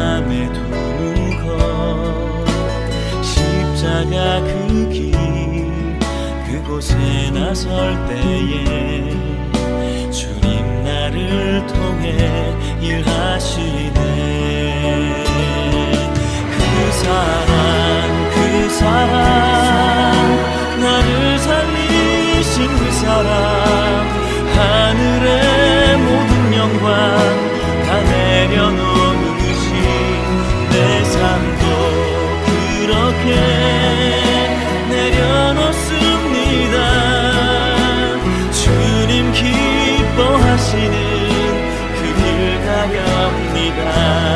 마음에 두는 것. 십자가 그 길 그곳에 나설 때에 주님 나를 통해 일하시네 그 사랑 그 사랑 나를 살리신 그 사랑. back.